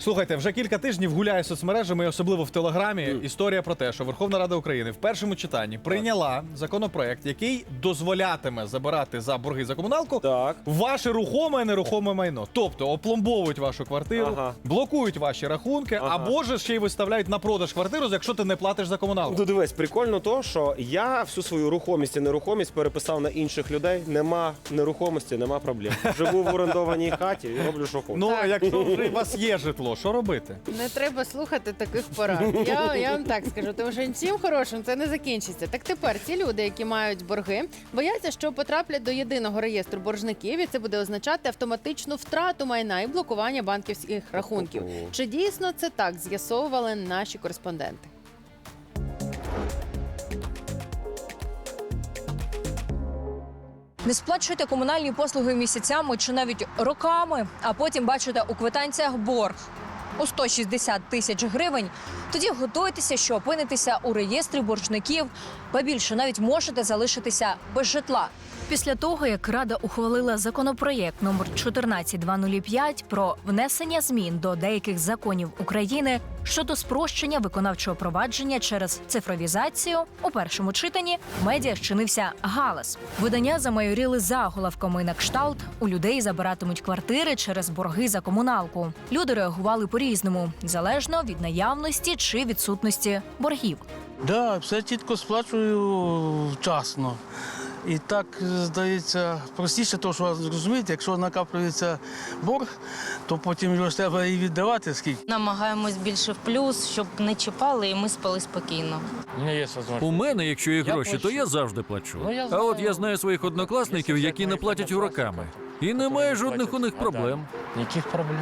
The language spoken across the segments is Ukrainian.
Слухайте, вже кілька тижнів гуляє соцмережами, і особливо в Телеграмі. Історія про те, що Верховна Рада України в першому читанні прийняла законопроект, який дозволятиме забирати за борги за комуналку Так. ваше рухоме і нерухоме майно. Тобто опломбовують вашу квартиру, Ага. блокують ваші рахунки, Ага. або ж ще й виставляють на продаж квартиру, якщо ти не платиш за комуналку. Ну дивись, прикольно то, що я всю свою рухомість і нерухомість переписав на інших людей. Нема нерухомості, нема проблем. Живу в орендованій хаті і роблю, що хочу. Ну, а якщо вже у вас є житло, що робити? Не треба слухати таких порад. Я, я вам так скажу, тому що нічим хорошим це не закінчиться. Так тепер ці люди, які мають борги, бояться, що потраплять до єдиного реєстру боржників, і це буде означати автоматичну втрату майна і блокування банківських рахунків. Чи дійсно це так з'ясовували наші кореспонденти? Не сплачуєте комунальні послуги місяцями чи навіть роками, а потім бачите у квитанціях борг у 160 тисяч гривень. Тоді готуйтеся, що опинитеся у реєстрі боржників, ба більше навіть можете залишитися без житла. Після того, як Рада ухвалила законопроєкт номер 14205 про внесення змін до деяких законів України щодо спрощення виконавчого провадження через цифровізацію, у першому читанні медіа щинився галас. Видання замайоріли заголовками на кшталт у людей забиратимуть квартири через борги за комуналку. Люди реагували по-різному, залежно від наявності чи відсутності боргів. Да, все чітко сплачую вчасно. І так здається простіше, тому що розумієте, якщо накаплюється борг, то потім його ж треба і віддавати скільки. Намагаємось більше в плюс, щоб не чіпали, і ми спали спокійно. У мене є. У мене, якщо є Я гроші, то я завжди плачу. Ну, я А от я знаю своїх однокласників, які не платять уроками. І немає жодних у них проблем. Яких проблем?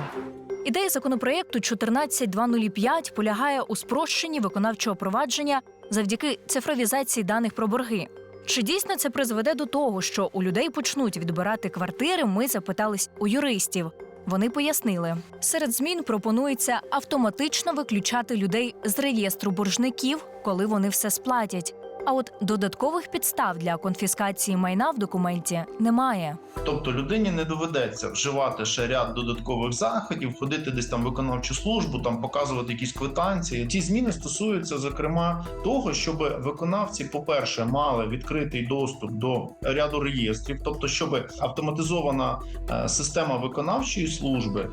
Ідея законопроєкту 14205 полягає у спрощенні виконавчого провадження завдяки цифровізації даних про борги. Чи дійсно це призведе до того, що у людей почнуть відбирати квартири? Ми запитались у юристів. Вони пояснили, серед змін пропонується автоматично виключати людей з реєстру боржників, коли вони все сплатять. А от додаткових підстав для конфіскації майна в документі немає. Тобто людині не доведеться вживати ще ряд додаткових заходів, ходити десь там в виконавчу службу, там показувати якісь квитанції. Ці зміни стосуються зокрема того, щоб виконавці, по-перше, мали відкритий доступ до ряду реєстрів, тобто, щоб автоматизована е, система виконавчої служби,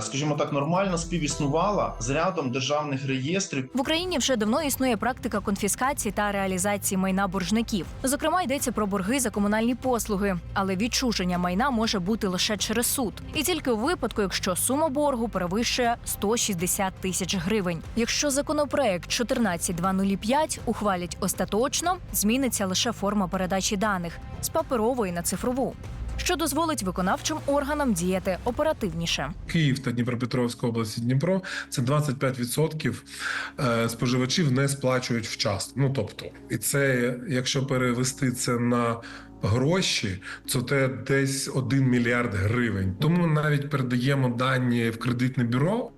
скажімо так, нормально співіснувала з рядом державних реєстрів, В Україні вже давно існує практика конфіскації та реалізації майна боржників. Зокрема, йдеться про борги за комунальні послуги, але відчуження майна може бути лише через суд, і тільки у випадку, якщо сума боргу перевищує 160 тисяч гривень. Якщо законопроект 14205 ухвалять остаточно, зміниться лише форма передачі даних з паперової на цифрову. Що дозволить виконавчим органам діяти оперативніше. Київ та Дніпропетровська область Дніпро це 25% е, споживачів не сплачують вчасно. Ну тобто, і це якщо перевести це на гроші, це це десь 1 мільярд гривень. Тому навіть передаємо дані в кредитне бюро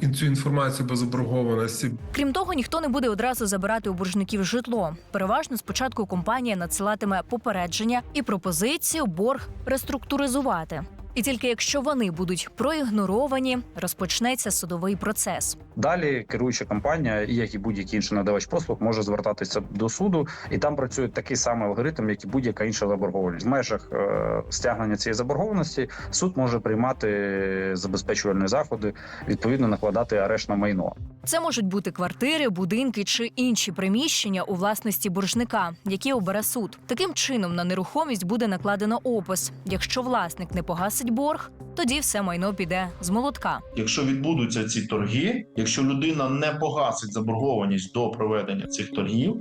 і цю інформацію по заборгованості. Крім того, ніхто не буде одразу забирати у боржників житло. Переважно спочатку компанія надсилатиме попередження і пропозицію борг реструктуризувати. І тільки якщо вони будуть проігноровані, розпочнеться судовий процес. Далі керуюча компанія, і як і будь-який інший надавач послуг, може звертатися до суду, і там працює такий самий алгоритм, як і будь-яка інша заборгованість. В межах е, стягнення цієї заборгованості суд може приймати забезпечувальні заходи, відповідно накладати арешт на майно. Це можуть бути квартири, будинки чи інші приміщення у власності боржника, які обере суд. Таким чином на нерухомість буде накладено опис. Якщо власник не погасить борг, тоді все майно піде з молотка. Якщо відбудуться ці торги, якщо людина не погасить заборгованість до проведення цих торгів,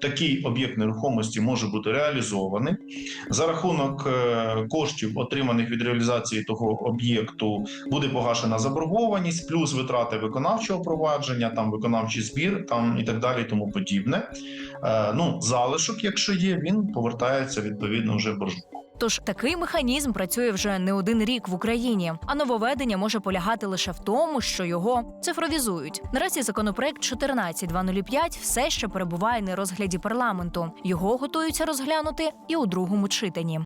такий об'єкт нерухомості може бути реалізований за рахунок е, коштів, отриманих від реалізації того об'єкту, буде погашена заборгованість, плюс витрати виконавчого провадження, там виконавчий збір, там і так далі, і тому подібне. Е, ну залишок, якщо є, він повертається відповідно вже боржнику. Тож такий механізм працює вже не один рік в Україні, а нововведення може полягати лише в тому, що його цифровізують. Наразі законопроект 14205 все ще перебуває на розгляді парламенту. Його готуються розглянути і у другому читанні.